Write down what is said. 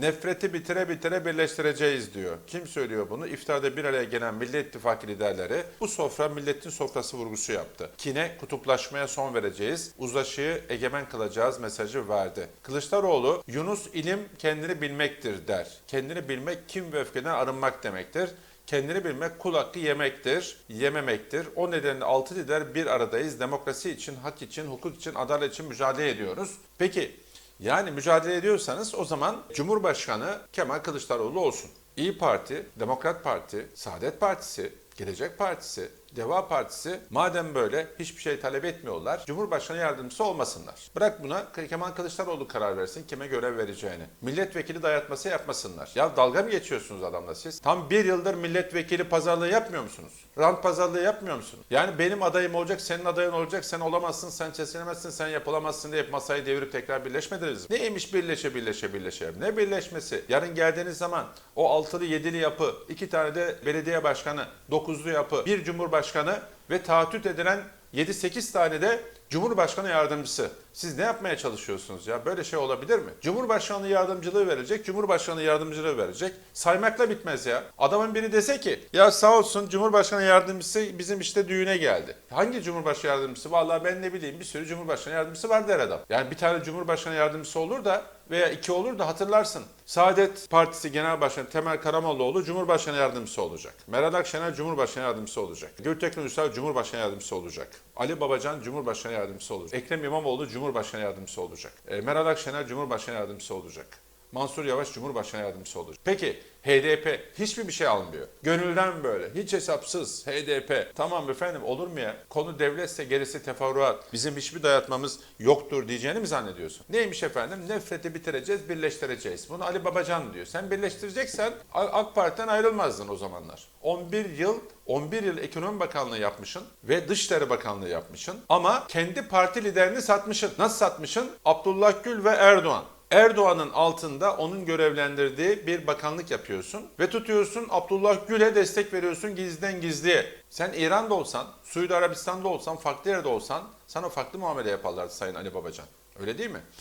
Nefreti bitire bitire birleştireceğiz diyor. Kim söylüyor bunu? İftarda bir araya gelen Millet İttifakı liderleri bu sofra milletin sofrası vurgusu yaptı. Kine, kutuplaşmaya son vereceğiz. Uzlaşıyı egemen kılacağız mesajı verdi. Kılıçdaroğlu, Yunus ilim kendini bilmektir der. Kendini bilmek kim ve öfkeden arınmak demektir. Kendini bilmek kul hakkı yemektir, yememektir. O nedenle altı lider bir aradayız. Demokrasi için, hak için, hukuk için, adalet için mücadele ediyoruz. Peki yani mücadele ediyorsanız o zaman Cumhurbaşkanı Kemal Kılıçdaroğlu olsun. İyi Parti, Demokrat Parti, Saadet Partisi, Gelecek Partisi, Deva Partisi madem böyle hiçbir şey talep etmiyorlar, Cumhurbaşkanı yardımcısı olmasınlar. Bırak buna Kemal Kılıçdaroğlu karar versin kime görev vereceğini. Milletvekili dayatması yapmasınlar. Ya dalga mı geçiyorsunuz adamla siz? Tam bir yıldır milletvekili pazarlığı yapmıyor musunuz? Rant pazarlığı yapmıyor musunuz? Yani benim adayım olacak, senin adayın olacak, sen olamazsın, sen seçilemezsin, sen yapılamazsın diye masayı devirip tekrar birleşmediniz mi? Neymiş birleşe birleşe birleşe? Ne birleşmesi? Yarın geldiğiniz zaman o altılı yedili yapı, iki tane de belediye başkanı, dokuzlu yapı, bir cumhurbaşkanı ve taahhüt edilen 7-8 tane de Cumhurbaşkanı yardımcısı. Siz ne yapmaya çalışıyorsunuz ya? Böyle şey olabilir mi? Cumhurbaşkanı yardımcılığı verecek, Cumhurbaşkanı yardımcılığı verecek. Saymakla bitmez ya. Adamın biri dese ki ya sağ olsun Cumhurbaşkanı yardımcısı bizim işte düğüne geldi. Hangi Cumhurbaşkanı yardımcısı? Vallahi ben ne bileyim bir sürü Cumhurbaşkanı yardımcısı var der adam. Yani bir tane Cumhurbaşkanı yardımcısı olur da veya iki olur da hatırlarsın. Saadet Partisi Genel Başkanı Temel Karamollaoğlu Cumhurbaşkanı yardımcısı olacak. Meral Akşener Cumhurbaşkanı yardımcısı olacak. Gültekin Uysal Cumhurbaşkanı yardımcısı olacak. Ali Babacan Cumhurbaşkanı yardımcısı olacak. Ekrem İmamoğlu Cumhurbaşkanı yardımcısı olacak. E, Meral Akşener Cumhurbaşkanı yardımcısı olacak. Mansur Yavaş Cumhurbaşkanı yardımcısı olacak. Peki HDP hiçbir bir şey almıyor. Gönülden böyle. Hiç hesapsız HDP. Tamam efendim olur mu ya? Konu devletse gerisi teferruat. Bizim hiçbir dayatmamız yoktur diyeceğini mi zannediyorsun? Neymiş efendim? Nefreti bitireceğiz, birleştireceğiz. Bunu Ali Babacan diyor. Sen birleştireceksen AK Parti'den ayrılmazdın o zamanlar. 11 yıl 11 yıl Ekonomi Bakanlığı yapmışsın ve Dışişleri Bakanlığı yapmışsın. Ama kendi parti liderini satmışsın. Nasıl satmışsın? Abdullah Gül ve Erdoğan. Erdoğan'ın altında onun görevlendirdiği bir bakanlık yapıyorsun ve tutuyorsun Abdullah Gül'e destek veriyorsun gizliden gizliye. Sen İran'da olsan, Suudi Arabistan'da olsan, farklı yerde olsan sana farklı muamele yaparlardı Sayın Ali Babacan. Öyle değil mi?